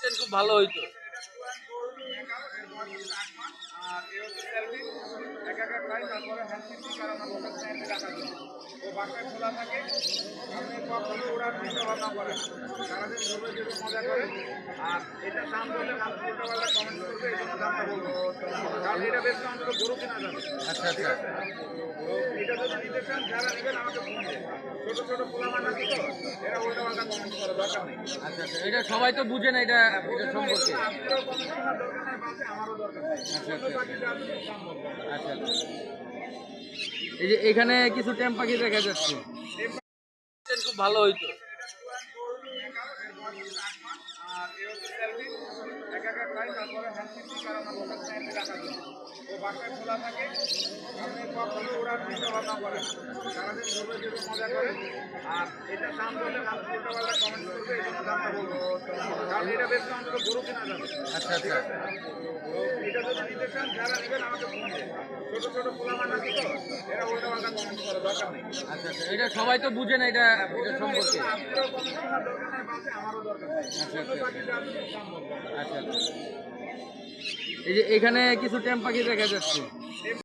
খুব ভালো হইতো। বাসায় খোলা থাকে আপনি কখনো ওড়ার চিন্তা ভাবনা করেন সারাদিন ধরবে যেরকম মজা করে আর এটা দাম বললে মানুষ উল্টাপাল্টা কমেন্ট আচ্ছা আচ্ছা। তো এটা যদি নিতে চান যারা নেবেন আমাকে ফোন ছোট ছোট পোলামান আছে তো এরা উল্টাপাল্টা কমেন্ট করে দরকার নেই। আচ্ছা আচ্ছা এটা সবাই তো বুঝে না এটা এটা সম্পর্কে। আপনারও কমেন্ট করার দরকার নেই বাসে আমারও দরকার নেই আচ্ছা, এই যে এখানে কিছু ট্যাম পাখি দেখা যাচ্ছে। খুব ভালো হইতো। আর এক একা খাই তারপরে হ্যান্ড সিফটি কারণ আমার রাখার খোলা থাকে আপনি কখনো ওড়ার চিন্তা ভাবনা করেন সারাদিন যেরকম মজা করে। আর এটা দাম বললে কমেন্ট করবে এই জন্য দামটা বলব। কারণ এটা অন্তত গরু কেনা যাবে। আচ্ছা আচ্ছা। এটা যদি নিতে চান যারা নেবেন আমাকে ফোন দেন ছোট ছোট পোলামান আছে তো এরা উল্টাপাল্টা কমেন্ট করে দরকার নেই। আচ্ছা আচ্ছা। এটা সবাই তো বুঝে না এটা এটা সম্পর্কে। আমারও দরকার আচ্ছা, আচ্ছা। আচ্ছা আচ্ছা। এই যে এখানে কিছু ট্যাম পাখি দেখা যাচ্ছে?